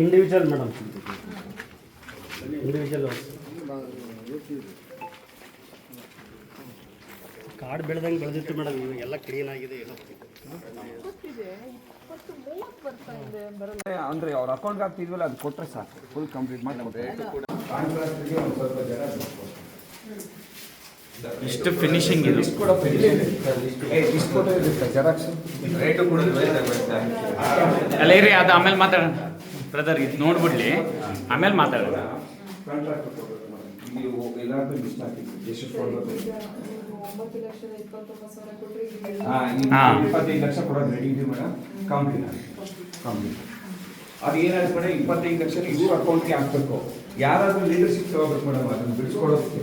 Individual madam individual ಕಾಡು ಬೆಳೆದಂಗೆ ಬೆಳೆದಿತ್ತು madam ಇವಾಗೆಲ್ಲ clean ಆಗಿದೆ ಏನೋ. ಅಂದ್ರೆ ಅವ್ರ ಅಕೌಂಟ್ಗೆ ಹಾಕ್ತಿದ್ವಲ್ಲ ಅದು ಕೊಟ್ಟರೆ ಸಾಕು. ಫುಲ್ ಕಂಪ್ಲೀಟ್ ಮಾಡಿ ಇಷ್ಟು ಫಿನಿಶಿಂಗ್ ಇದೆ. ಜೆರಾಕ್ಸ್ ಅಲ್ಲ ಇರಿ ಅದು ಆಮೇಲೆ ಮಾತಾಡೋಣ. ಬ್ರದರ್ ಇದು ನೋಡ್ಬಿಡ್ಲಿ. ಆಮೇಲೆ ಮಾತಾಡೋಣ. ಇಪ್ಪತ್ತೈದು ಲಕ್ಷ ಕೊಡೋದು ರೆಡಿ ಇದೆ ಮೇಡಮ್. ಕಂಪ್ಲೀಟ್ ಕಂಪ್ಲೀಟ್ ಅದು ಏನಾದ್ರು ಮೇಡಮ್ ಇಪ್ಪತ್ತೈದು ಲಕ್ಷ ಇವ್ರ ಅಕೌಂಟ್ಗೆ ಹಾಕ್ಬೇಕು. ಯಾರಾದ್ರೂ ಲೀಡರ್ಶಿಪ್ ತಗೋಬೇಕು ಮೇಡಮ್ ಅದನ್ನ ಬಿಡಿಸ್ಕೊಡೋದಕ್ಕೆ.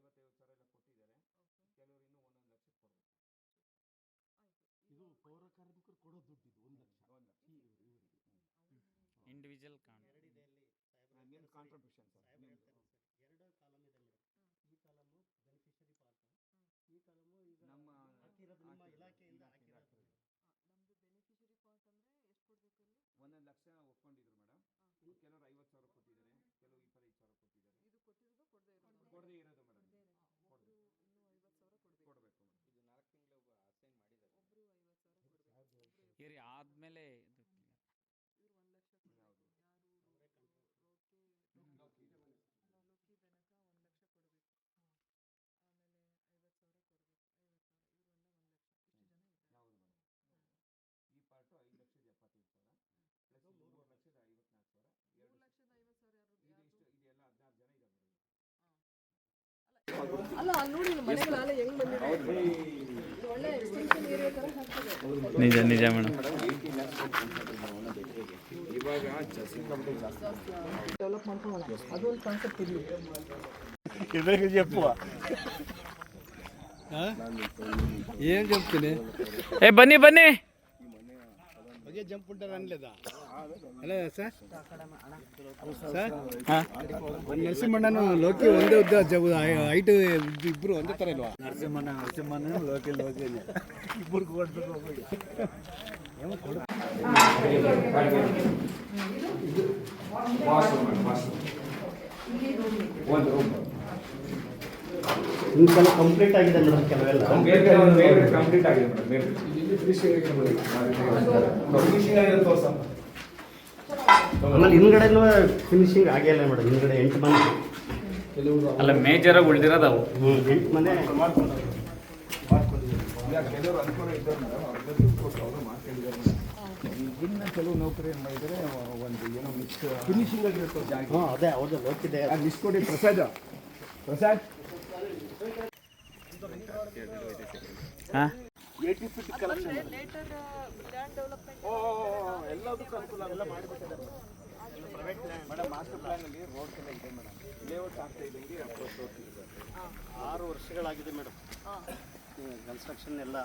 ಇದು ಮೆಷರ್ಮೆಂಟ್ ಎಷ್ಟಿದೆ ನೈನ್ ಮೀಟರ್ ಇಂಡಿವಿಜುವಲ್ ಒಂದೊಂದು ಲಕ್ಷ ಒಪ್ಕೊಂಡಿದ್ರು ಮೇಡಮ್ ಕೆಲವರು ಐವತ್ತು ಸಾವಿರ ಕೊಟ್ಟಿದ್ದಾರೆ ಕೆಲವರು ಇಪ್ಪತ್ತೈದು ಸಾವಿರ ಕೊಟ್ಟಿದ್ದಾರೆ. ಕೊಡದೇ ಇರೋದು. ಮೇಡಮ್ ಕೊಡಬೇಕು ಇರಿ ಆದ್ಮೇಲೆ ಇದು ಈ ಪಾರ್ಟು ಐದು ಲಕ್ಷದ ಎಪ್ಪತ್ತೈದು ಸಾವಿರ. ಪ್ಲಸ್ ಮೂರು ಲಕ್ಷದ ಐವತ್ನಾಲ್ಕು ಸಾವಿರ. ಎರಡು ಇದು ಇಷ್ಟು ಇದೆಲ್ಲ ಹದಿನಾರು ಜನ ಇದ್ದಾರೆ ಮೇಡಮ್. ಅಲ್ಲ ಅಲ್ಲಿ ನೋಡಿ ಇದು ಮನೆಗಳೆಲ್ಲ ಹೆಂಗ್ ಬಂದಿದೆ? ನಿಜ ನಿಜ ಮೇಡಮ್ ಇವಾಗ ಸಿಕ್ಕಾಪಟ್ಟೆ ಜಾಸ್ತಿ ಡೆವಲಪ್ ಮಾಡ್ಕೊಳ್ಳೋಣ ಅದೊಂದು ಕಾನ್ಸೆಪ್ಟ್ ಇರಲಿ చెప్పు ఏం చెప్తుంది ಏ ಬನ್ನಿ ಬನ್ನಿ ఒకే జంప్ ఉంటారు అనలేదా ನರಸಿಂಹಣ್ಣ ಲೋಕಿ ಒಂದೇ ಉದ್ದ ಹೈಟ್ ಇಬ್ರು ಒಂದೇ ತರ ಇಲ್ವಾ? ನರಸಿಂಹಣ್ಣ ನರಸಿಂಹಣ್ಣ ಲೋಕಿ ಲೋಕಿ ಇಬ್ಬರು ಕಂಪ್ಲೀಟ್ ಆಗಿದೆ ಮೇಡಮ್ ಕೆಲವೆಲ್ಲ? ಕಂಪ್ಲೀಟ್ ಆಗಿದೆ ಮೇಡಮ್ ಫಿನಿಶಿಂಗ್ ಆಗಿದೆ ತೋರ್ಸಮ್ಮ. ಆಮೇಲೆ ಹಿಂದ್ಗಡೆನೂ ಫಿನಿಶಿಂಗ್ ಆಗಿಲ್ಲ ಮೇಡಮ್ ಹಿಂದ್ಗಡೆ ಎಂಟು ಮನೆ ಅಲ್ಲ ಮೇಜರಾಗಿ ಉಳ್ದಿರೋದು ಅವು. ಹ್ಞೂ ಎಂಟು ಮನೆ. ಇನ್ನು ಕೆಲವು ನೌಕರಿ ಏನು ಮಾಡಿದರೆ ಒಂದು ಏನೋ ಮಿಕ್ಸ್ ಫಿನಿಶಿಂಗ್ ಜಾಗ ಅದೇ ಹೌದು ಮಿಸ್ ಕೊಡಿ ಪ್ರಸಾದ್ ಪ್ರಸಾದ್ ಹಾ? ಏಯ್ಟಿ ಫೀಟ್ ಕಲೆಕ್ಷನ್ ಎಲ್ಲದಕ್ಕೂ ಅನುಕೂಲ ಎಲ್ಲ ಮಾಡಿಬಿಟ್ಟಿದ್ದಾರೆ ಮೇಡಮ್ ಮಾಸ್ಟರ್ ಪ್ಲಾನಲ್ಲಿ ರೋಡ್ ಎಲ್ಲ ಇದೆ ಮೇಡಮ್ ಲೇಔಟ್ ಆಗ್ತಾ ಇದ್ದಂಗೆ ಅಪ್ರೋಚ್ ರೋಡ್ ಆರು ವರ್ಷಗಳಾಗಿದೆ ಮೇಡಮ್ ಕನ್ಸ್ಟ್ರಕ್ಷನ್ ಎಲ್ಲ